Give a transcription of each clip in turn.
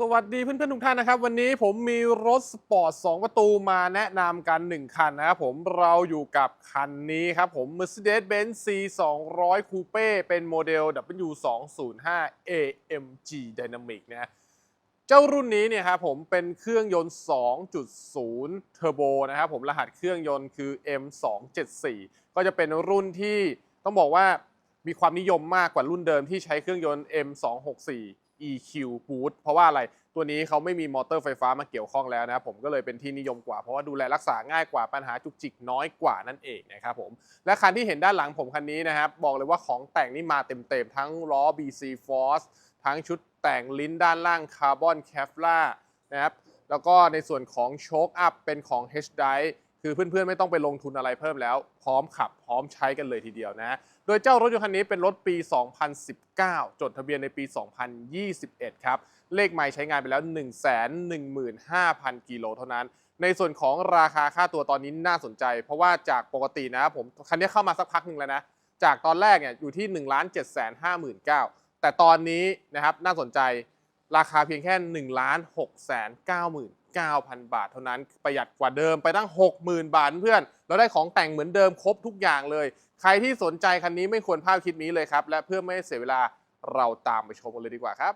สวัสดีเพื่อนๆทุกท่านนะครับ วันนี้ผมมีรถสปอร์ต 2 ประตูมาแนะนำกัน 1 คันนะครับผมเราอยู่กับคันนี้ครับผม Mercedes-Benz C 2 0 0 Coupe เป็นโมเดล W205 AMG Dynamic นะเจ้ารุ่นนี้เนี่ยครับผมเป็นเครื่องยนต์ 2.0เทอร์โบนะครับผมรหัสเครื่องยนต์คือ M274 ก็จะเป็นรุ่นที่ต้องบอกว่ามีความนิยมมากกว่ารุ่นเดิมที่ใช้เครื่องยนต์ M264 EQ Boost เพราะว่าอะไรตัวนี้เขาไม่มีมอเตอร์ไฟฟ้ามาเกี่ยวข้องแล้วนะครับผมก็เลยเป็นที่นิยมกว่า เพราะว่าดูแลรักษาง่ายกว่าปัญหาจุกจิกน้อยกว่านั่นเองนะครับผมและคันที่เห็นด้านหลังผมคันนี้นะครับบอกเลยว่าของแต่งนี่มาเต็มๆทั้งล้อ BC Force ทั้งชุดแต่งลิ้นด้านล่างคาร์บอนแคฟลานะครับแล้วก็ในส่วนของโชคอัพเป็นของ H-Die คือเพื่อนๆไม่ต้องไปลงทุนอะไรเพิ่มแล้ว พร้อมขับพร้อมใช้กันเลยทีเดียวนะ โดยเจ้ารถยนต์คันนี้เป็นรถปี 2019 จดทะเบียนในปี 2021 ครับ เลขไม่ใช้งานไปแล้ว 115,000 กิโลเท่านั้น ในส่วนของราคาค่าตัวตอนนี้น่าสนใจ เพราะว่าจากปกตินะผมคันนี้เข้ามาสักพักหนึ่งแล้วนะ จากตอนแรกเนี่ยอยู่ที่1 7 5 9 0 0 0แต่ตอนนี้นะครับน่าสนใจราคาเพียงแค่ 1 6 9 9 9,000 บาทเท่านั้นประหยัดกว่าเดิมไปตั้ง 60,000 บาทเพื่อนเราได้ของแต่งเหมือนเดิมครบทุกอย่างเลย ใครที่สนใจคันนี้ไม่ควรพลาดคลิปนี้เลยครับ และเพื่อไม่ให้เสียเวลาเราตามไปชมกันเลยดีกว่าครับ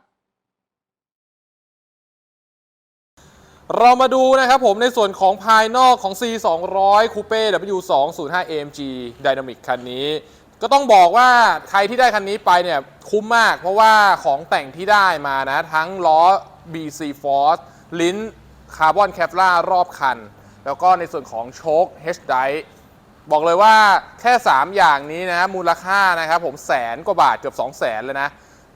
เรามาดูนะครับผมในส่วนของภายนอกของ C 2 0 0 Coupe W 2 0 5 AMG Dynamic คันนี้ ก็ต้องบอกว่าใครที่ได้คันนี้ไปเนี่ยคุ้มมาก เพราะว่าของแต่งที่ได้มานะ ทั้งล้อ BC Force ลิ้น คาร์บอนแคฟลารอบคัน แล้วก็ในส่วนของโชค H d i บอกเลยว่าแค่ 3 อย่างนี้นะ มูลค่านะครับผมแสนกว่าบาทเกือบ 2 0 0แสนเลยนะ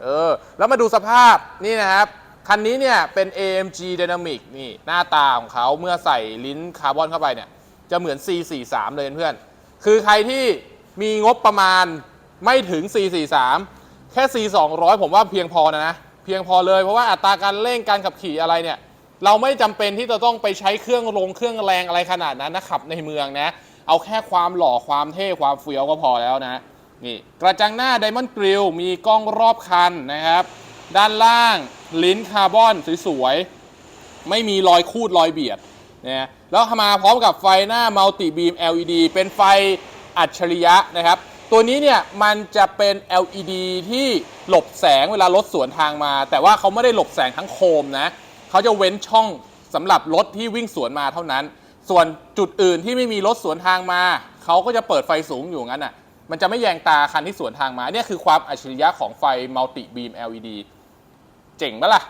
เออ แล้วมาดูสภาพนี่นะครับ คันนี้เนี่ยเป็น AMG Dynamic นี่หน้าตาของเขาเมื่อใส่ลิ้นคาร์บอนเข้าไปเนี่ย จะเหมือน C43 เลยเพื่อน คือใครที่มีงบประมาณไม่ถึง C43 แค่ C200 ผมว่าเพียงพอนะนะ เพียงพอเลยเพราะว่าอัตราการเร่งการขับขี่อะไรเนี่ย เราไม่จำเป็นที่จะต้องไปใช้เครื่องลงเครื่องแรงอะไรขนาดนั้นนะขับในเมืองนะ เอาแค่ความหล่อความเท่ความเฟี้ยวก็พอแล้วนะนี่กระจังหน้า Diamond Grill มีกล้องรอบคันนะครับ ด้านล่างลิ้นคาร์บอนสวยๆ ไม่มีรอยคูดรอยเบียดนะแล้วมาพร้อมกับไฟหน้า Multi Beam LED เป็นไฟอัจฉริยะนะครับ ตัวนี้เนี่ยมันจะเป็น LED ที่หลบแสงเวลารถสวนทางมา แต่ว่าเขาไม่ได้หลบแสงทั้งโคมนะ เขาจะเว้นช่องสำหรับรถที่วิ่งสวนมาเท่านั้น ส่วนจุดอื่นที่ไม่มีรถสวนทางมา เขาก็จะเปิดไฟสูงอยู่งั้นอะ มันจะไม่แยงตาคันที่สวนทางมาเนี่ยคือความอัจฉริยะของไฟ Multi Beam LED เจ๋งปะล่ะ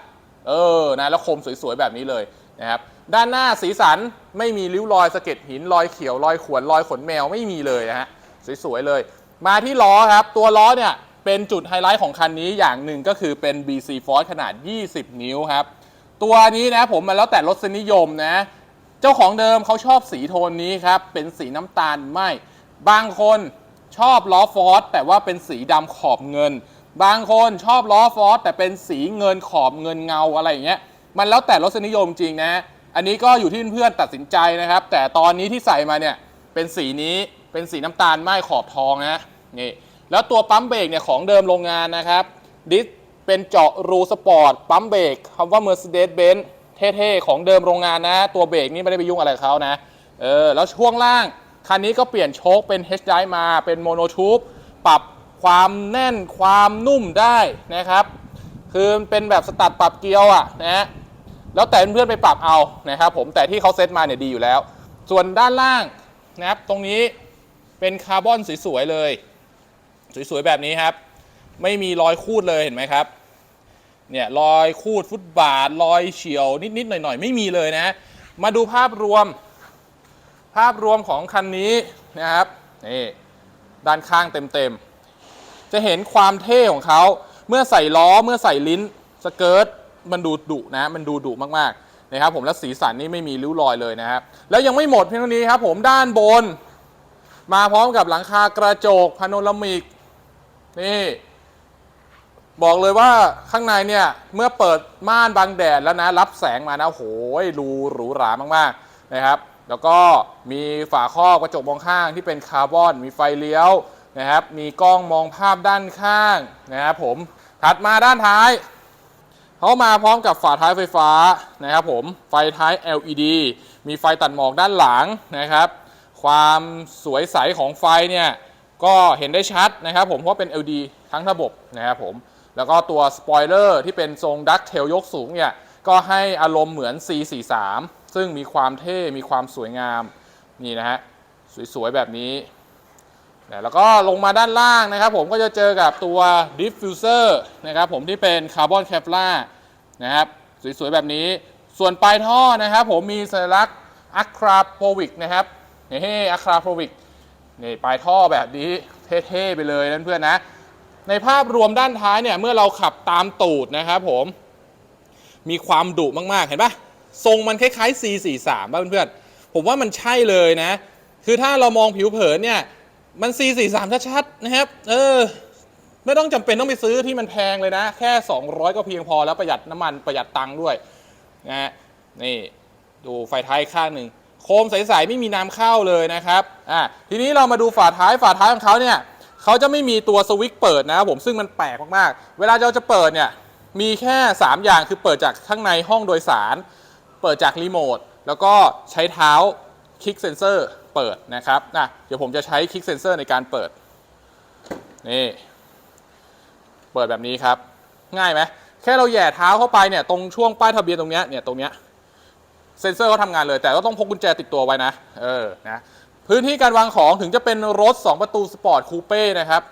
เออ นะ แล้วโคมสวยๆ แบบนี้เลยนะครับ ด้านหน้าสีสันไม่มีริ้วรอยสะเก็ดหิน รอยเขียว รอยขวน รอยขนแมวไม่มีเลยนะฮะ สวยๆ เลย มาที่ล้อครับ ตัวล้อเนี่ย เป็นจุดไฮไลท์ของคันนี้อย่างหนึ่งก็คือเป็น BC Force ขนาด 20 นิ้วครับ ตัวนี้นะผมมันแล้วแต่รสนิยมนะ เจ้าของเดิมเขาชอบสีโทนนี้ครับ เป็นสีน้ำตาลไหมบางคนชอบล้อฟอร์สแต่ว่าเป็นสีดำขอบเงิน บางคนชอบล้อฟอร์สแต่เป็นสีเงินขอบเงินเงาอะไรอย่างเงี้ย มันแล้วแต่รสนิยมจริงนะ อันนี้ก็อยู่ที่เพื่อนตัดสินใจนะครับ แต่ตอนนี้ที่ใส่มาเนี่ยเป็นสีนี้เป็นสีน้ำตาลไหมขอบทองนะนี่แล้วตัวปั๊มเบรกเนี่ยของเดิมโรงงานนะครับดิส เป็นเจาะรูสปอร์ต ปั๊มเบรกคำว่า Mercedes-Benz เท่ๆ ของเดิมโรงงานนะ ตัวเบรกนี่ไม่ได้ไปยุ่งอะไรเขานะ เออ แล้วช่วงล่าง คันนี้ก็เปลี่ยนโชคเป็น H d i มา เป็นโมโนทูบปรับความแน่นความนุ่มได้นะครับ คือเป็นแบบสตัดปรับเกียวอะนะ แล้วแต่เพื่อนๆไปปรับเอานะครับผม แต่ที่เขาเซตมาเนี่ยดีอยู่แล้ว ส่วนด้านล่างนะครับ ตรงนี้เป็นคาร์บอนสวยๆเลย สวยๆแบบนี้ครับ ไม่มีรอยคูดเลยเห็นไหมครับ เนี่ยรอยคูดฟุตบาทรอยเฉียวนิดๆหน่อยๆ ไม่มีเลยนะ มาดูภาพรวม ภาพรวมของคันนี้นะครับนี่ด้านข้างเต็มๆ จะเห็นความเท่ของเขาเมื่อใส่ล้อเมื่อใส่ลิ้นสเกิร์ตมันดูดุนะ มันดูดุมากๆนะครับผมและสีสันนี่ไม่มีริ้วรอยเลยนะครับ แล้วยังไม่หมดเพียงเท่านี้ครับ ผมด้านบน มาพร้อมกับหลังคากระจกพาโนรามิกนี่ บอกเลยว่าข้างในเนี่ยเมื่อเปิดม่านบังแดดแล้วนะรับแสงมานะโอ้โหรูหรูหรามากๆนะครับ แล้วก็มีฝาครอบกระจกมองข้างที่เป็นคาร์บอน มีไฟเลี้ยวนะครับ มีกล้องมองภาพด้านข้างนะครับผมถัดมาด้านท้ายเขามาพร้อมกับฝาท้ายไฟฟ้านะครับผมไฟท้าย LED มีไฟตัดหมอกด้านหลังนะครับ ความสวยใสของไฟเนี่ยก็เห็นได้ชัดนะครับ ผมเพราะเป็น LED ทั้งระบบนะครับผม แล้วก็ตัวสปอยเลอร์ที่เป็นทรงดักเทลยกสูงเนี่ยก็ให้อารมณ์เหมือน C43 ซึ่งมีความเท่ มีความสวยงามนี่นะฮะสวยๆ แบบนี้ แล้วก็ลงมาด้านล่างนะครับผมก็จะเจอกับตัว diffuser นะครับผมที่เป็นคาร์บอนแคปลานะครับสวยๆ แบบนี้ส่วนปลายท่อนะครับผมมีสัญลักษณ์อะคราโพวิกนะครับเฮ้อะคราโพวิกนี่ปลายท่อแบบนี้เท่ๆ ไปเลยนั่นเพื่อนนะ ในภาพรวมด้านท้ายเนี่ยเมื่อเราขับตามตูดนะครับผมมีความดุมากๆเห็นปะทรงมันคล้ายๆ C43 ป่ะเพื่อนๆผมว่ามันใช่เลยนะ คือถ้าเรามองผิวเผินเนี่ยมัน C43 ชัดๆนะครับ เออ ไม่ต้องจำเป็นต้องไปซื้อที่มันแพงเลยนะ แค่ 200 ก็เพียงพอแล้วประหยัดน้ำมันประหยัดตังค์ด้วยนะฮะนี่ดูไฟท้ายข้างหนึ่งโคมใสๆไม่มีน้ำเข้าเลยนะครับอะทีนี้เรามาดูฝาท้ายฝาท้ายของเขาเนี่ย เขาจะไม่มีตัวสวิตช์เปิดนะครับผมซึ่งมันแปลกมากๆ เวลาเราจะเปิดเนี่ยมีแค่ 3 อย่างคือเปิดจากข้างในห้องโดยสาร เปิดจากรีโมทแล้วก็ใช้เท้าคลิกเซนเซอร์เปิดนะครับนะเดี๋ยวผมจะใช้คลิกเซนเซอร์ในการเปิดนี่เปิดแบบนี้ครับ ง่ายไหมแค่เราแหย่เท้าเข้าไปเนี่ยตรงช่วงป้ายทะเบียนตรงเนี้ยเนี่ยตรงเนี้ยเซนเซอร์เขาทำงานเลยแต่ก็ต้องพกกุญแจติดตัวไว้นะ เออนะ พื้นที่การวางของถึงจะเป็นรถ 2 ประตูสปอร์ตคูเป้นะครับ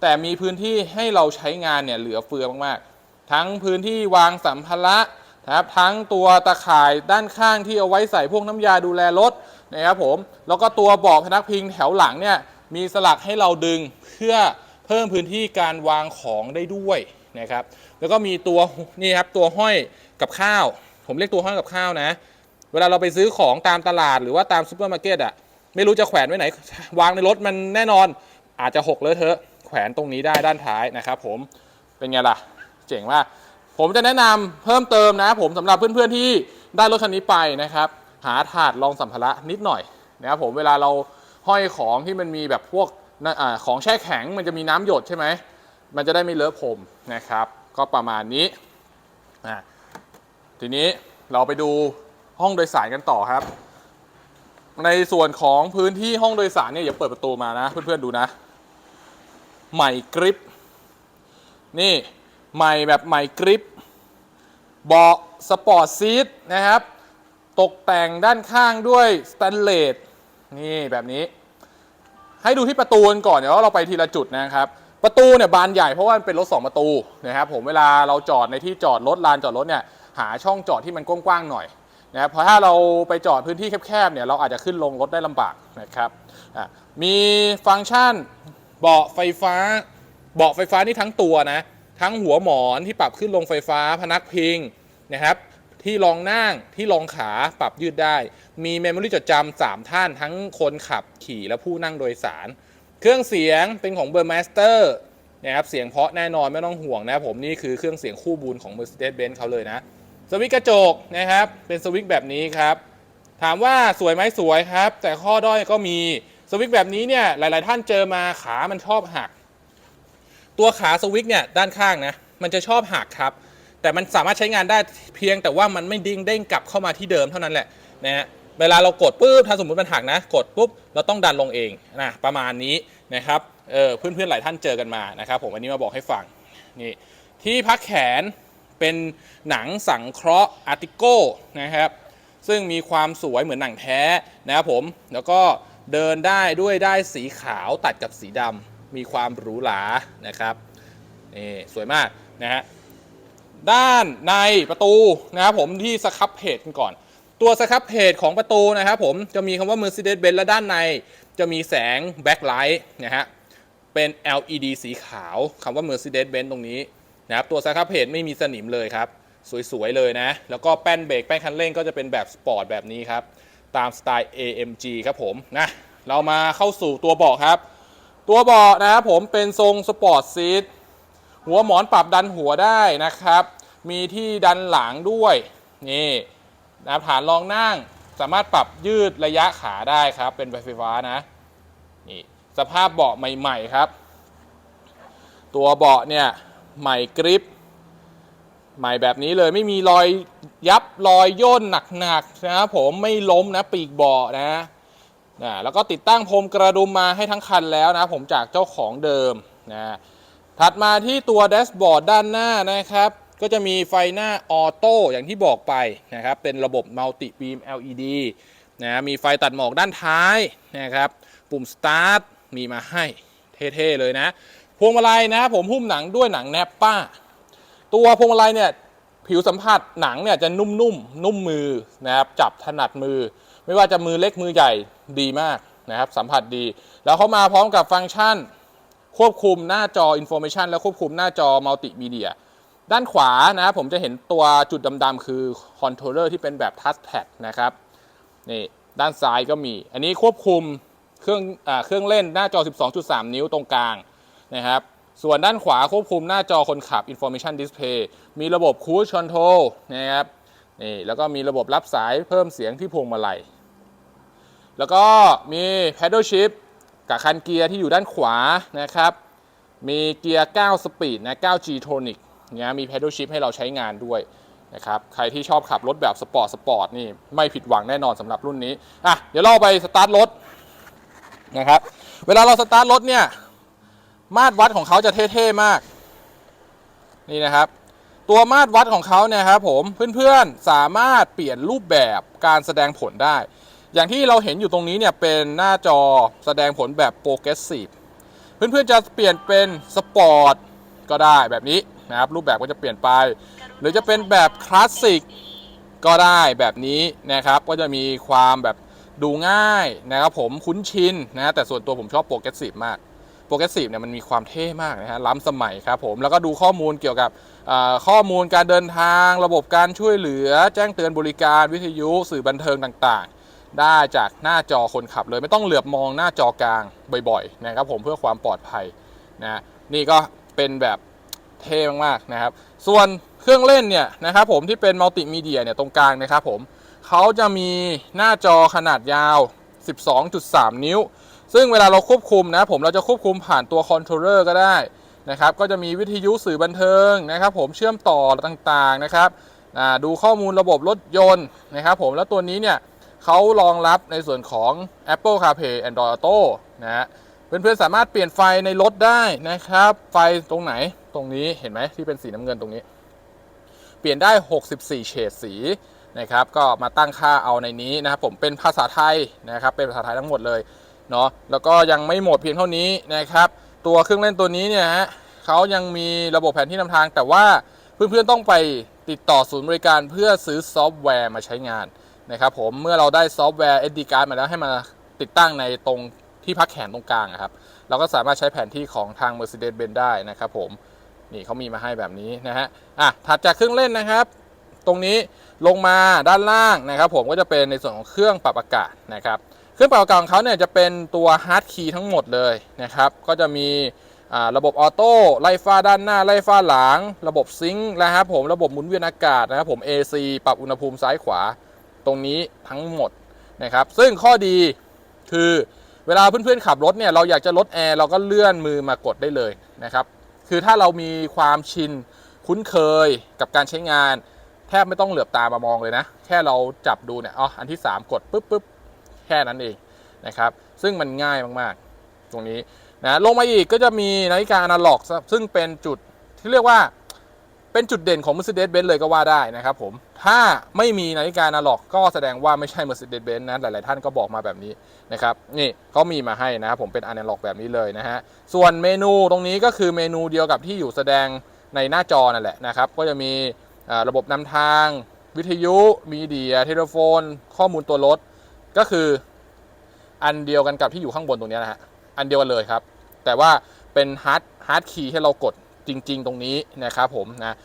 แต่มีพื้นที่ให้เราใช้งานเนี่ยเหลือเฟือมากๆ ทั้งพื้นที่วางสัมภาระนะครับทั้งตัวตะข่ายด้านข้างที่เอาไว้ใส่พวกน้ำยาดูแลรถนะครับผม แล้วก็ตัวเบาะพนักพิงแถวหลังเนี่ยมีสลักให้เราดึงเพื่อเพิ่มพื้นที่การวางของได้ด้วยนะครับ แล้วก็มีตัวนี่ครับตัวห้อยกับข้าว ผมเรียกตัวห้อยกับข้าวนะ เวลาเราไปซื้อของตามตลาดหรือว่าตามซูเปอร์มาร์เก็ตอะ ไม่รู้จะแขวนไว้ไหน วางในรถมันแน่นอน อาจจะหกเลอะเทอะแขวนตรงนี้ได้ด้านท้ายนะครับ ผมเป็นไงล่ะ เจ๋งมากผมจะแนะนำเพิ่มเติมนะ ผมสำหรับเพื่อนๆที่ได้รถคันนี้ไปนะครับ หาถาดรองสัมภาระนิดหน่อยนะครับผมเวลาเราห้อยของที่มันมีแบบพวกอของแช่แข็งมันจะมีน้ำหยดใช่ไหมมันจะได้ไม่เลอะผมนะครับ ก็ประมาณนี้ทีนี้เราไปดูห้องโดยสารกันต่อครับ ในส่วนของพื้นที่ห้องโดยสารเนี่ยอย่าเปิดประตูมานะ เพื่อนๆดูนะ ใหม่กริป นี่ใหม่แบบใหม่กริปเบาะสปอร์ตซีทนะครับ ตกแต่งด้านข้างด้วยสแตนเลสนี่แบบนี้ ให้ดูที่ประตูกันก่อนเดี๋ยวเราไปทีละจุดนะครับ ประตูเนี่ยบานใหญ่เพราะว่ามันเป็นรถ 2 ประตูนะครับผมเวลาเราจอดในที่จอดรถลานจอดรถเนี่ยหาช่องจอดที่มันกว้างๆหน่อย นะครับเพราะถ้าเราไปจอดพื้นที่แคบๆเนี่ยเราอาจจะขึ้นลงรถได้ลำบากนะครับอะมีฟังก์ชันเบาะไฟฟ้า เบาะไฟฟ้านี่ทั้งตัวนะทั้งหัวหมอนที่ปรับขึ้นลงไฟฟ้าพนักพิงนะครับที่รองนั่งที่รองขาปรับยืดได้ มีเมมโมรี่จดจำสามท่านทั้งคนขับขี่และผู้นั่งโดยสาร เครื่องเสียงเป็นของเบอร์มาสเตอร์นะครับเสียงเพราะแน่นอนไม่ต้องห่วงนะผมนี่คือเครื่องเสียงคู่บุญของ Mercedes-Benz เขาเลยนะ สวิตกระจกนะครับ เป็นสวิตแบบนี้ครับ ถามว่าสวยไหมสวยครับ แต่ข้อด้อยก็มีสวิตแบบนี้เนี่ยหลาย ๆ ท่านเจอมาขามันชอบหัก ตัวขาสวิตเนี่ยด้านข้างนะมันจะชอบหักครับ แต่มันสามารถใช้งานได้เพียงแต่ว่ามันไม่ดิ้งเด้งกลับเข้ามาที่เดิมเท่านั้นแหละนะฮะเวลาเรากดปุ๊บถ้าสมมติมันหักนะ กดปุ๊บเราต้องดันลงเองนะประมาณนี้นะครับเออเพื่อนๆหลายท่านเจอกันมานะครับ ผมอันนี้มาบอกให้ฟังนี่ที่พักแขน เป็นหนังสังเคราะห์อาร์ติโก้นะครับ ซึ่งมีความสวยเหมือนหนังแท้นะครับผม แล้วก็เดินได้ด้วยได้สีขาวตัดกับสีดำมีความหรูหรานะครับนี่สวยมากนะฮะด้านในประตูนะครับผมที่สครับเพจกันก่อน ตัวสครับเพจของประตูนะครับผมจะมีคำว่า Mercedes-Benz และด้านในจะมีแสง backlight นะฮะเป็น LED สีขาวคำว่า Mercedes-Benz ตรงนี้ นะครับตัวสครับเพจไม่มีสนิมเลยครับ สวยๆเลยนะ แล้วก็แป้นเบรกแป้นคันเร่งก็จะเป็นแบบสปอร์ตแบบนี้ครับ ตามสไตล์ AMG ครับผมนะเรามาเข้าสู่ตัวเบาะครับ ตัวเบาะนะครับผมเป็นทรงสปอร์ตซีทหัวหมอนปรับดันหัวได้นะครับ มีที่ดันหลังด้วยนี่นะครับฐานรองนั่งสามารถปรับยืดระยะขาได้ครับ เป็นไฟฟ้านะนี่สภาพเบาะใหม่ ๆ ครับ ตัวเบาะเนี่ย ใหม่กริปใหม่แบบนี้เลยไม่มีรอยยับรอยย่นหนักๆนะครับผมไม่ล้มนะปีกเบาะนะนะแล้วก็ติดตั้งพรมกระดุมมาให้ทั้งคันแล้วนะผมจากเจ้าของเดิมนะถัดมาที่ตัวแดชบอร์ดด้านหน้านะครับ ก็จะมีไฟหน้าออโต้อย่างที่บอกไปนะครับ เป็นระบบมัลติบีม LED นะมีไฟตัดหมอกด้านท้ายนะครับ ปุ่ม Start มีมาให้เท่ ๆ เลยนะ พวงมาลัยนะผมหุ้มหนังด้วยหนังแนปป้า ตัวพวงมาลัยเนี่ยผิวสัมผัสหนังเนี่ยจะนุ่มๆนนุ่มมือนะครับจับถนัดมือ ไม่ว่าจะมือเล็กมือใหญ่ดีมากนะครับสัมผัสดี แล้วเขามาพร้อมกับฟังก์ชัน ควบคุมหน้าจอ Information และควบคุมหน้าจอมัลติมีเดียด้านขวานะครับผมจะเห็นตัวจุดดำๆคือคอนโทรลเลอร์ที่เป็นแบบทัชแพดนะครับนี่ด้านซ้ายก็มี อันนี้ควบคุมเครื่องอเครื่องเล่นหน้าจอ 12.3 นิ้วตรงกลาง นะครับ ส่วนด้านขวาควบคุมหน้าจอคนขับ Information Display มีระบบ Cruise Control นะครับนี่แล้วก็มีระบบรับสายเพิ่มเสียงที่พวงมาลัย แล้วก็มี Paddle Shift กับคันเกียร์ที่อยู่ด้านขวานะครับ มีเกียร์ 9 สปีดนะ 9G Tronic เนี่ยมี Paddle Shift ให้เราใช้งานด้วยนะครับ ใครที่ชอบขับรถแบบสปอร์ตสปอร์ตนี่ไม่ผิดหวังแน่นอนสำหรับรุ่นนี้ อะ เดี๋ยวเราไปสตาร์ทรถนะครับ เวลาเราสตาร์ทรถเนี่ย มาตรวัดของเขาจะเท่ๆมาก นี่นะครับ ตัวมาตรวัดของเขาเนี่ยครับผมเพื่อนๆสามารถเปลี่ยนรูปแบบการแสดงผลได้ อย่างที่เราเห็นอยู่ตรงนี้เนี่ยเป็นหน้าจอแสดงผลแบบโปรเกรสซีฟเพื่อนๆจะเปลี่ยนเป็นสปอร์ตก็ได้แบบนี้นะครับรูปแบบก็จะเปลี่ยนไป หรือจะเป็นแบบคลาสสิกก็ได้แบบนี้นะครับก็จะมีความแบบดูง่ายนะครับผมคุ้นชินนะแต่ส่วนตัวผมชอบโปรเกรสซีฟมาก โปรเกรสซีฟเนี่ยมันมีความเท่มากนะฮะล้ำสมัยครับผมแล้วก็ดูข้อมูลเกี่ยวกับข้อมูลการเดินทาง ระบบการช่วยเหลือ แจ้งเตือนบริการวิทยุสื่อบันเทิงต่างๆ ได้จากหน้าจอคนขับเลยไม่ต้องเหลือบมองหน้าจอกลางบ่อยๆนะครับผมเพื่อความปลอดภัยนะนี่ก็เป็นแบบเท่มากๆนะครับ ส่วนเครื่องเล่นเนี่ยนะครับผมที่เป็นมัลติมีเดียเนี่ยตรงกลางนะครับผมเขาจะมีหน้าจอขนาดยาว 12.3 นิ้ว ซึ่งเวลาเราควบคุมนะผมเราจะควบคุมผ่านตัวคอนโทรลเลอร์ก็ได้นะครับ ก็จะมีวิทยุสื่อบันเทิงนะครับ ผมเชื่อมต่อต่างๆนะครับดูข้อมูลระบบรถยนต์นะครับ ผมแล้วตัวนี้เนี่ยเขารองรับในส่วนของ Apple CarPlay Android Auto นะฮะเพื่อนๆสามารถเปลี่ยนไฟในรถได้นะครับ ไฟตรงไหนตรงนี้เห็นไหมที่เป็นสีน้ำเงินตรงนี้ เปลี่ยนได้ 64 เฉดสีนะครับ ก็มาตั้งค่าเอาในนี้นะครับผมเป็นภาษาไทยนะครับ เป็นภาษาไทยทั้งหมดเลย เนาะแล้วก็ยังไม่หมดเพียงเท่านี้นะครับ ตัวเครื่องเล่นตัวนี้เนี่ยฮะเขายังมีระบบแผนที่นำทาง แต่ว่าเพื่อนๆต้องไปติดต่อศูนย์บริการเพื่อซื้อซอฟต์แวร์มาใช้งานนะครับผมเมื่อเราได้ซอฟต์แวร์ SD card มาแล้วให้มาติดตั้งในตรงที่พักแขนตรงกลางอะครับเราก็สามารถใช้แผนที่ของทาง Mercedes-Benz ได้นะครับผมนี่เขามีมาให้แบบนี้นะฮะอะถัดจากเครื่องเล่นนะครับ ตรงนี้ลงมาด้านล่างนะครับ ผมก็จะเป็นในส่วนของเครื่องปรับอากาศนะครับ เครื่องเปรับอากาศของเขาเนี่ยจะเป็นตัวฮาร์ดคีย์ทั้งหมดเลยนะครับ ก็จะมีระบบออโต้ไล่ฟ้าด้านหน้าไล่ฟ้าหลัง ระบบซิงค์นะครับผมระบบหมุนเวียนอากาศนะครับผม AC ปรับอุณหภูมิซ้ายขวาตรงนี้ทั้งหมดนะครับ ซึ่งข้อดีคือเวลาเพื่อนๆขับรถเนี่ยเราอยากจะลดแอร์เราก็เลื่อนมือมากดได้เลยนะครับ คือถ้าเรามีความชินคุ้นเคยกับการใช้งาน แทบไม่ต้องเหลือบตามามองเลยนะ แค่เราจับดูเนี่ยอ๋ออันที่ 3 กดปุ๊บปุ๊บ แค่นั้นเองนะครับ ซึ่งมันง่ายมากๆ ตรงนี้นะลงมาอีกก็จะมีนาฬิกาอนาล็อก ซึ่งเป็นจุดที่เรียกว่าเป็นจุดเด่นของ Mercedes-Benz เลยก็ว่าได้นะครับผม ถ้าไม่มีนาฬิกาอนาล็อก ก็แสดงว่าไม่ใช่ Mercedes-Benz นะ หลาย ๆ ท่านก็บอกมาแบบนี้นะครับ นี่เขามีมาให้นะครับผมเป็นอนาล็อกแบบนี้เลยนะฮะ ส่วนเมนูตรงนี้ก็คือเมนูเดียวกับที่อยู่แสดงในหน้าจอนั่นแหละนะครับ ก็จะมีระบบนำทาง วิทยุ มีเดีย เทเลโฟน ข้อมูลตัวรถ ก็คืออันเดียวกันกับที่อยู่ข้างบนตรงนี้นะฮะ อันเดียวกันเลยครับ แต่ว่าเป็นฮาร์ดฮาร์ดคีย์ให้เรากดจริง ๆ ตรงนี้นะครับผมนะ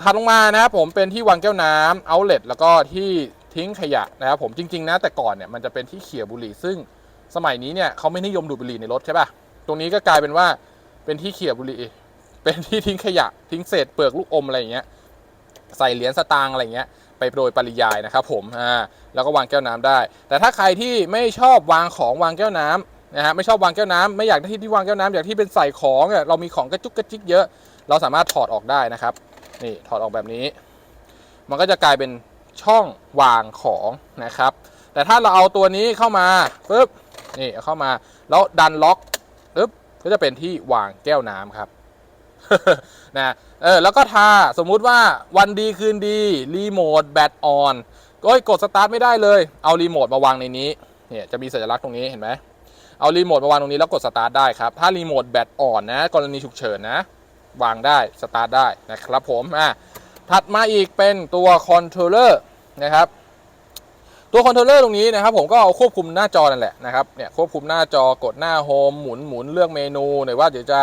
ถัดลงมานะครับผมเป็นที่วางแก้วน้ำเอาเล t แล้วก็ที่ทิ้งขยะนะครับผมจริง ๆ นะแต่ก่อนเนี่ยมันจะเป็นที่เขี่ยบุหรี่ซึ่งสมัยนี้เนี่ยเขาไม่นิยมดูดบุหรี่ในรถใช่ป่ะตรงนี้ก็กลายเป็นว่าเป็นที่เขี่ยบุหรี่ เป็นที่ทิ้งขยะ ทิ้งเศษเปลือกลูกอมอะไรอย่างเงี้ยใส่เหรียญสตางค์อะไรเงี้ย ไปโดยปริยายนะครับผมอ่าแล้วก็วางแก้วน้ำได้ แต่ถ้าใครที่ไม่ชอบวางของวางแก้วน้ำนะฮะไม่ชอบวางแก้วน้ำไม่อยากได้ที่ที่วางแก้วน้ำอยากที่เป็นใส่ของเนี่ยเรามีของกระจุกกระจิกเยอะ เราสามารถถอดออกได้นะครับนี่ถอดออกแบบนี้ มันก็จะกลายเป็นช่องวางของนะครับ แต่ถ้าเราเอาตัวนี้เข้ามาปุ๊บนี่เข้ามาแล้วดันล็อกปุ๊บก็จะเป็นที่วางแก้วน้ำครับนะ เออแล้วก็ทาสมมุติว่าวันดีคืนดีรีโมทแบตออนก็กดสตาร์ทไม่ได้เลย เอารีโมทมาวางในนี้เนี่ยจะมีสัญลักษณ์ตรงนี้เห็นไหมเอารีโมทมาวางตรงนี้แล้วกดสตาร์ทได้ครับถ้ารีโมทแบตอ่อนนะกรณีฉุกเฉินนะ วางได้สตาร์ทได้นะครับผมอะถัดมาอีกเป็นตัวคอนโทรลเลอร์นะครับ ตัวคอนโทรลเลอร์ตรงนี้นะครับผมก็เอาควบคุมหน้าจอนั่นแหละนะครับเนี่ยควบคุมหน้าจอกดหน้าโฮมหมุนหมุนเลือกเมนูหรือว่าเดี๋ยวจะ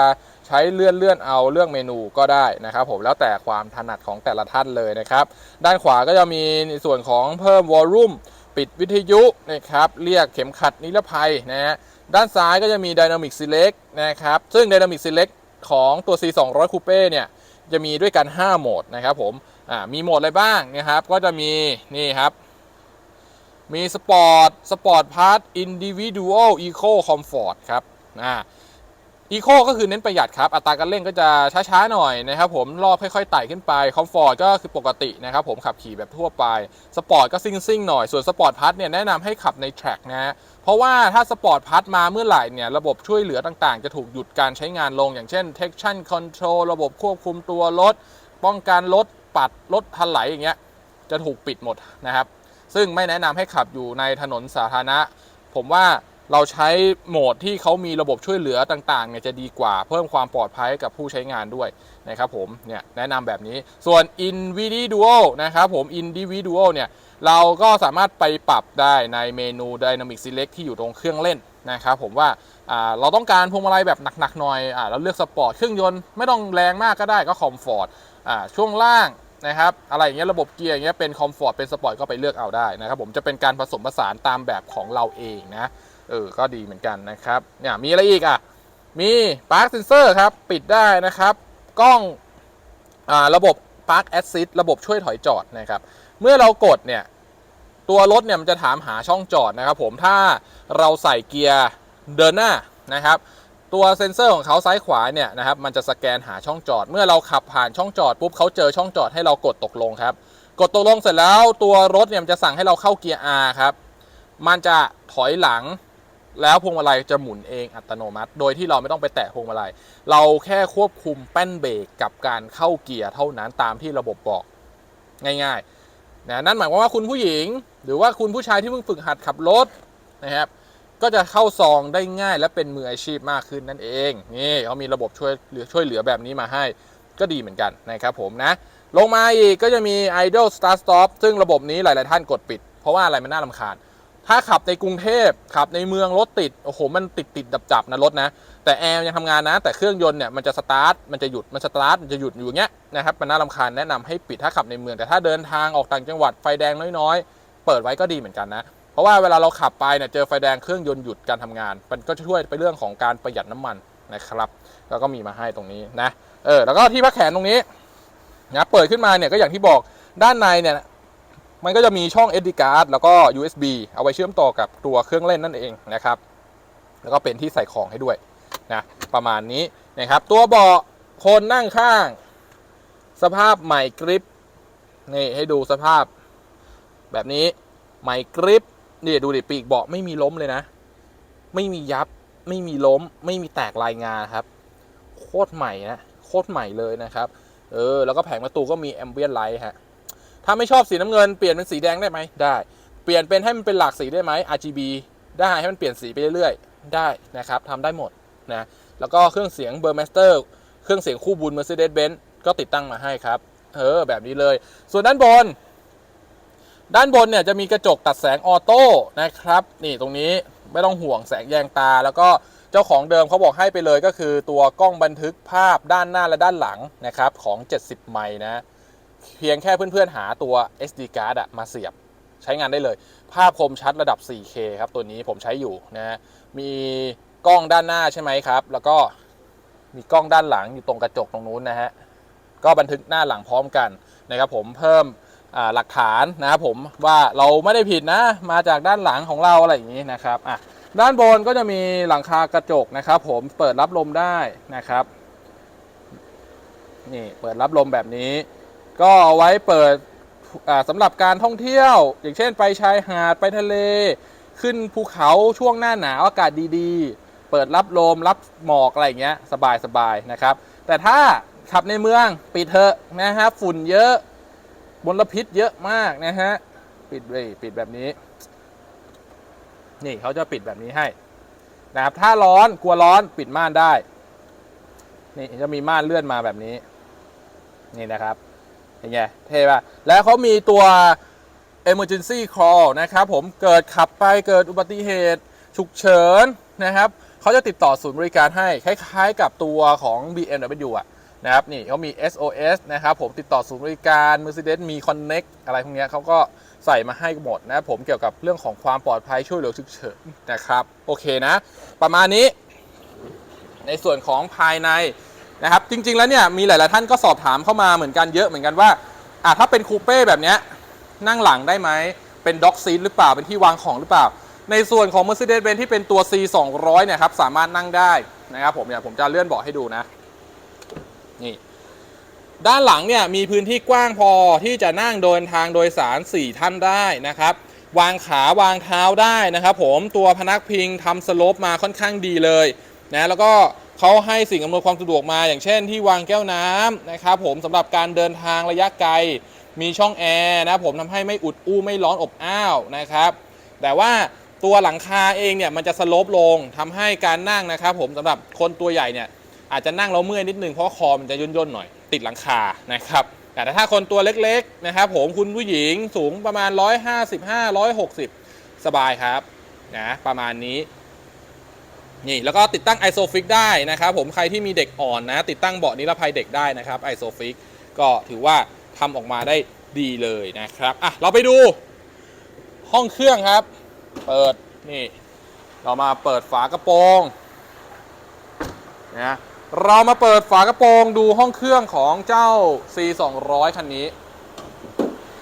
ใช้เลื่อนเลื่อนเอาเลือกเมนูก็ได้นะครับผมแล้วแต่ความถนัดของแต่ละท่านเลยนะครับ ด้านขวาก็จะมีในส่วนของเพิ่มวอลลุ่มปิดวิทยุนะครับเรียกเข็มขัดนิรภัยนะฮะด้านซ้ายก็จะมี Dynamic Select นะครับซึ่ง Dynamic Select ของตัว C 2 0 0 Coupe เนี่ยจะมีด้วยกัน 5 โหมดนะครับผมอ่ามีโหมดอะไรบ้างนะครับก็จะมีนี่ครับ มีสปอร์ตสปอร์ตพาร์ทอินดิวิ u ว l อีโคคอมฟอร์ตครับอ่าอีโคก็คือเน้นประหยัดครับ อัตราการเร่งก็จะช้าๆหน่อยนะครับผมรอบค่อยๆไต่ขึ้นไปคอมฟอร์ตก็คือปกตินะครับผมขับขี่แบบทั่วไปสปอร์ตก็ซิ่งๆหน่อยส่วนสปอร์ตพัทเนี่ยแนะนำให้ขับในแทร็กนะเพราะว่าถ้าสปอร์ตพัทมาเมื่อไหร่เนี่ยระบบช่วยเหลือต่างๆ จะถูกหยุดการใช้งานลง อย่างเช่น traction control ระบบควบคุมตัวรถป้องกันรถปัดรถถลายอย่างเงี้ยจะถูกปิดหมดนะครับ ซึ่งไม่แนะนำให้ขับอยู่ในถนนสาธารณะ ผมว่าเราใช้โหมดที่เขามีระบบช่วยเหลือต่างๆเนี่ยจะดีกว่าเพิ่มความปลอดภัยให้กับผู้ใช้งานด้วยนะครับผมเนี่ยแนะนำแบบนี้ส่วน individual นะครับผม individual เนี่ยเราก็สามารถไปปรับได้ในเมนู dynamic select ที่อยู่ตรงเครื่องเล่นนะครับผมว่าเราต้องการพวงมาลัยแบบหนักๆหน่อยอ่าเราเลือกสปอร์ตเครื่องยนต์ไม่ต้องแรงมากก็ได้ก็คอมฟอร์ตช่วงล่าง นะครับอะไรอย่างเงี้ยระบบเกียร์อย่างเงี้ยเป็นคอมฟอร์ตเป็นสปอร์ตก็ไปเลือกเอาได้นะครับผมจะเป็นการผสมผสานตามแบบของเราเองนะเออก็ดีเหมือนกันนะครับเนี่ยมีอะไรอีกอะมี Park Sensor ครับปิดได้นะครับกล้องอ่าระบบ Park Assist ระบบช่วยถอยจอดนะครับเมื่อเรากดเนี่ยตัวรถเนี่ยมันจะถามหาช่องจอดนะครับผมถ้าเราใส่เกียร์เดินหน้านะครับ ตัวเซ็นเซอร์ของเขาซ้ายขวาเนี่ยนะครับมันจะสแกนหาช่องจอด เมื่อเราขับผ่านช่องจอดปุ๊บเขาเจอช่องจอดให้เรากดตกลงครับ กดตกลงเสร็จแล้วตัวรถเนี่ยมันจะสั่งให้เราเข้าเกียร์ R ครับ มันจะถอยหลังแล้วพวงมาลัยจะหมุนเองอัตโนมัติ โดยที่เราไม่ต้องไปแตะพวงมาลัย เราแค่ควบคุมแป้นเบรกกับการเข้าเกียร์เท่านั้นตามที่ระบบบอกง่ายๆนะนั่นหมายความว่าคุณผู้หญิง หรือว่าคุณผู้ชายที่เพิ่งฝึกหัดขับรถนะครับ ก็จะเข้าซองได้ง่ายและเป็นมืออาชีพมากขึ้นนั่นเองนี่เขามีระบบช่วยเหลือช่วยเหลือแบบนี้มาให้ก็ดีเหมือนกันนะครับผมนะ ลงมาอีกก็จะมี Idle Start Stop ซึ่งระบบนี้หลาย ๆ ท่านกดปิด เพราะว่าอะไรมันน่ารำคาญ ถ้าขับในกรุงเทพขับในเมืองรถติดโอ้โหมันติดติดดับจับนะรถนะ แต่แอร์ยังทำงานนะ แต่เครื่องยนต์เนี่ยมันจะสตาร์ทมันจะหยุดมันสตาร์ทมันจะหยุดอยู่อย่างเงี้ยนะครับมันน่ารำคาญแนะนำให้ปิดถ้าขับในเมืองแต่ถ้าเดินทางออกต่างจังหวัดไฟแดงน้อย ๆ เปิดไว้ก็ดีเหมือนกันนะ เพราะว่าเวลาเราขับไปเนี่ยเจอไฟแดงเครื่องยนต์หยุดการทำงาน มันก็จะช่วยไปเรื่องของการประหยัดน้ำมันนะครับแล้วก็มีมาให้ตรงนี้นะเออแล้วก็ที่พักแขนตรงนี้นะเปิดขึ้นมาเนี่ยก็อย่างที่บอกด้านในเนี่ยมันก็จะมีช่อง SD card แล้วก็ USB เอาไว้เชื่อมต่อกับตัวเครื่องเล่นนั่นเองนะครับ แล้วก็เป็นที่ใส่ของให้ด้วยนะประมาณนี้นะครับ ตัวเบาะคนนั่งข้าง สภาพใหม่กริปนี่ให้ดูสภาพแบบนี้ใหม่กริป นี่ดูดิปีกเบาะไม่มีล้มเลยนะ ไม่มียับ ไม่มีล้ม ไม่มีแตกลายงาครับ โคตรใหม่นะ โคตรใหม่เลยนะครับ เออ แล้วก็แผงประตูก็มีแอมเบียนไลท์ฮะ ถ้าไม่ชอบสีน้ำเงินเปลี่ยนเป็นสีแดงได้ไหม ได้ เปลี่ยนเป็นให้มันเป็นหลากสีได้ไหม RGB ได้ให้มันเปลี่ยนสีไปเรื่อยๆ ได้นะครับทำได้หมดนะ แล้วก็เครื่องเสียงเบอร์มาสเตอร์เครื่องเสียงคู่บุญ Mercedes-Benz ก็ติดตั้งมาให้ครับ เออ แบบนี้เลย ส่วนด้านบน ด้านบนเนี่ยจะมีกระจกตัดแสงออโต้นะครับ นี่ตรงนี้ไม่ต้องห่วงแสงแยงตา แล้วก็เจ้าของเดิมเขาบอกให้ไปเลยก็คือตัวกล้องบันทึกภาพด้านหน้าและด้านหลังนะครับของ 70 ไมล์นะ เพียงแค่เพื่อนๆหาตัว SD card อะมาเสียบใช้งานได้เลย ภาพคมชัดระดับ 4K ครับ ตัวนี้ผมใช้อยู่นะฮะมีกล้องด้านหน้าใช่ไหมครับ แล้วก็มีกล้องด้านหลังอยู่ตรงกระจกตรงนู้นนะฮะก็บันทึกหน้าหลังพร้อมกันนะครับผมเพิ่ม หลักฐานนะครับผมว่าเราไม่ได้ผิดนะมาจากด้านหลังของเราอะไรอย่างนี้นะครับอะด้านบนก็จะมีหลังคากระจกนะครับผมเปิดรับลมได้นะครับนี่เปิดรับลมแบบนี้ ก็เอาไว้เปิดสำหรับการท่องเที่ยว อย่างเช่นไปชายหาดไปทะเล ขึ้นภูเขาช่วงหน้าหนาวอากาศดีๆ เปิดรับลมรับหมอกอะไรอย่างเงี้ยสบายๆนะครับ แต่ถ้าขับในเมืองปิดเถอะนะฮะฝุ่นเยอะ มลพิษเยอะมากนะฮะ ปิดเลยปิดแบบนี้ นี่เขาจะปิดแบบนี้ให้นะครับถ้าร้อนกลัวร้อนปิดม่านได้ นี่จะมีม่านเลื่อนมาแบบนี้ นี่นะครับเห็นไงเท่ป่ะแล้วเขามีตัว emergency call นะครับผมเกิดขับไปเกิดอุบัติเหตุฉุกเฉินนะครับเขาจะติดต่อศูนย์บริการให้ คล้ายๆ กับตัวของ BMW อะ นะครับนี่เขามี SOS นะครับผมติดต่อศูนย์บริการ Mercedes มี Connect อะไรพวกนี้เขาก็ใส่มาให้หมดนะผมเกี่ยวกับเรื่องของความปลอดภัยช่วยเหลือฉุกเฉินนะครับ โอเคนะ ประมาณนี้ ในส่วนของภายในนะครับ จริง ๆ แล้วเนี่ยมีหลาย ๆ ท่านก็สอบถามเข้ามาเหมือนกันเยอะเหมือนกันว่าอะถ้าเป็นคูเป้แบบนี้นั่งหลังได้ไหมเป็นด็อกซีทหรือเปล่าเป็นที่วางของหรือเปล่า ในส่วนของ Mercedes-Benz ที่เป็นตัว C 2 0 0เนี่ยครับสามารถนั่งได้นะครับผมเนี่ยผมจะเลื่อนเบาะให้ดูนะ นี่ ด้านหลังเนี่ยมีพื้นที่กว้างพอที่จะนั่งเดินทางโดยสาร 4 ท่านได้นะครับ วางขาวางเท้าได้นะครับ ผมตัวพนักพิงทำสโลปมาค่อนข้างดีเลยนะแล้วก็เขาให้สิ่งอำนวยความสะดวกมา อย่างเช่นที่วางแก้วน้ำนะครับ ผมสำหรับการเดินทางระยะไกล มีช่องแอร์นะผมทำให้ไม่อุดอู้ไม่ร้อนอบอ้าวนะครับ แต่ว่าตัวหลังคาเองเนี่ยมันจะสโลปลงทำให้การนั่งนะครับ ผมสำหรับคนตัวใหญ่เนี่ย อาจจะนั่งแล้วเมื่อยนิดนึงเพราะคอมันจะย่นๆหน่อยติดหลังคานะครับแต่ถ้าคนตัวเล็กๆนะครับผมคุณผู้หญิงสูงประมาณ 155 160 สบายครับนะประมาณนี้นี่แล้วก็ติดตั้ง ISOFIX ได้นะครับผมใครที่มีเด็กอ่อนนะ ติดตั้งเบาะนิรภัยเด็กได้นะครับ ISOFIX ก็ถือว่าทำออกมาได้ดีเลยนะครับอะเราไปดูห้องเครื่องครับ เปิดนี่ เรามาเปิดฝากระโปรงนะ เรามาเปิดฝากระโปรงดูห้องเครื่องของเจ้า C 2 0 0 คันนี้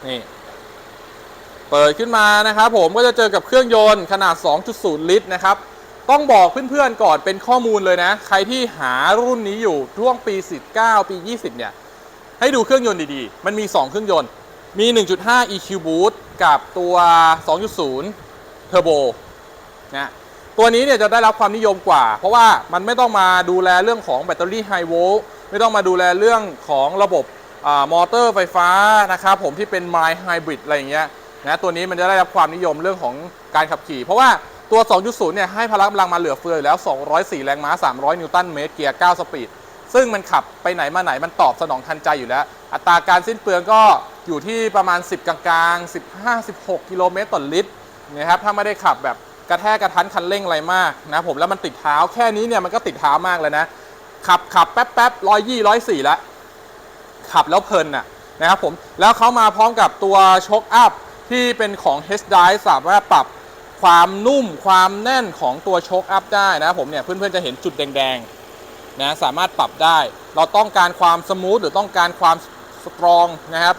นี่ เปิดขึ้นมานะครับผมก็จะเจอกับเครื่องยนต์ขนาด 2.0 ลิตรนะครับ ต้องบอกเพื่อนๆก่อนเป็นข้อมูลเลยนะ ใครที่หารุ่นนี้อยู่ช่วงปี 19 ปี 20 เนี่ย ให้ดูเครื่องยนต์ดีๆ มันมี 2 เครื่องยนต์ มี 1.5 EQ Boost กับตัว 2.0 Turbo นะ ตัวนี้เนี่ยจะได้รับความนิยมกว่า เพราะว่ามันไม่ต้องมาดูแลเรื่องของแบตเตอรี่ไฮโวลต์ไม่ต้องมาดูแลเรื่องของระบบอมอเตอร์ไฟฟ้านะครับผมที่เป็น My Hybrid อะไรอย่างเงี้ยนะตัวนี้มันจะได้รับความนิยมเรื่องของการขับขี่ เพราะว่าตัว 2.0 เนี่ยให้พละกำลังมาเหลือเฟืออยู่แล้ว 204 แรงม้า 300 นิวตันเมตรเกียร์ 9 สปีด ซึ่งมันขับไปไหนมาไหนมันตอบสนองทันใจอยู่แล้ว อัตราการสิ้นเปลืองก็อยู่ที่ประมาณ 10 กลางๆ 15-16 กิโลเมตรต่อลิตรนะครับถ้าไม่ได้ขับแบบ กระแทกกระทันคันเร่งอะไรมากนะผมแล้วมันติดเท้าแค่นี้เนี่ยมันก็ติดเท้ามากเลยนะขับขับแป๊บแป๊บร้อยยี่ร้อยสี่ละขับแล้วเพลินน่ะนะครับผมแล้วเขามาพร้อมกับตัวช็อคอัพที่เป็นของ h d i สามารถปรับความนุ่มความแน่นของตัวช็อคอัพได้นะผมเนี่ยเพื่อนๆจะเห็นจุดแดงๆนะสามารถปรับได้ เราต้องการความสมูทหรือต้องการความสตรองนะครับ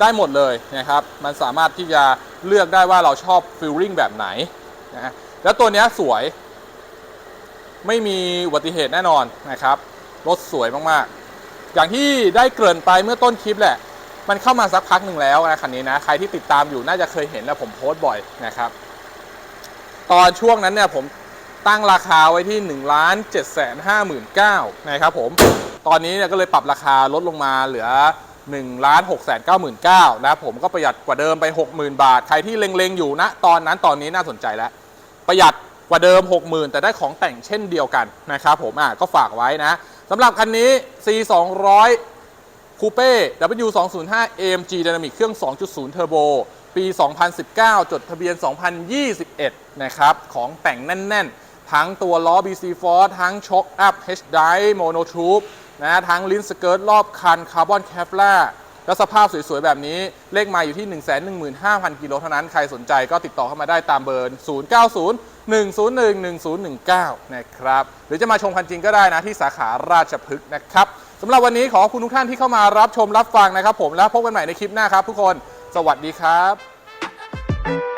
ได้หมดเลยนะครับ มันสามารถที่จะเลือกได้ว่าเราชอบฟิลลิ่งแบบไหน นะแล้วตัวนี้สวย ไม่มีอุบัติเหตุแน่นอนนะครับรถสวยมากๆ อย่างที่ได้เกริ่นไปเมื่อต้นคลิปแหละ มันเข้ามาสักพักหนึ่งแล้วนะคันนี้นะใครที่ติดตามอยู่น่าจะเคยเห็นแล้วผมโพสต์บ่อยนะครับ ตอนช่วงนั้นเนี่ยผมตั้งราคาไว้ที่1นึ่งล้านเจ็ดแสนห้าหมื่นเก้านะครับผมตอนนี้เนี่ยก็เลยปรับราคาลดลงมาเหลือ1นึ่งล้านหกแสนเก้าหมื่นเก้านะครับผมก็ประหยัดกว่าเดิมไป 60,000 บาท ใครที่เล็งๆอยู่นะตอนนั้นตอนนี้น่าสนใจแล้ว ประหยัดกว่าเดิม 60,000 แต่ได้ของแต่งเช่นเดียวกันนะครับผมอะก็ฝากไว้นะสำหรับคันนี้ C 200คูเป้ W 2 0 5 AMG Dynamic เครื่อง 2.0 Turbo ปี 2019 จดทะเบียน 2021 นะครับ ของแต่งแน่น ๆ ทั้งตัวล้อ BC Force ทั้งช็อคอัพ H Drive Mono Tube นะทั้งลิ้นสเกิร์ตรอบคันคาร์บอนแคฟล่า แล้วสภาพสวยๆ แบบนี้เลขมาอยู่ที่ 115,000 กิโลเท่านั้น ใครสนใจก็ติดต่อเข้ามาได้ตามเบอร์ 090 101 1019 นะครับ หรือจะมาชมคันจริงก็ได้นะที่สาขาราชพฤกษ์นะครับสำหรับวันนี้ขอบคุณทุกท่านที่เข้ามารับชมรับฟังนะครับผมแล้วพบกันใหม่ในคลิปหน้าครับทุกคน สวัสดีครับ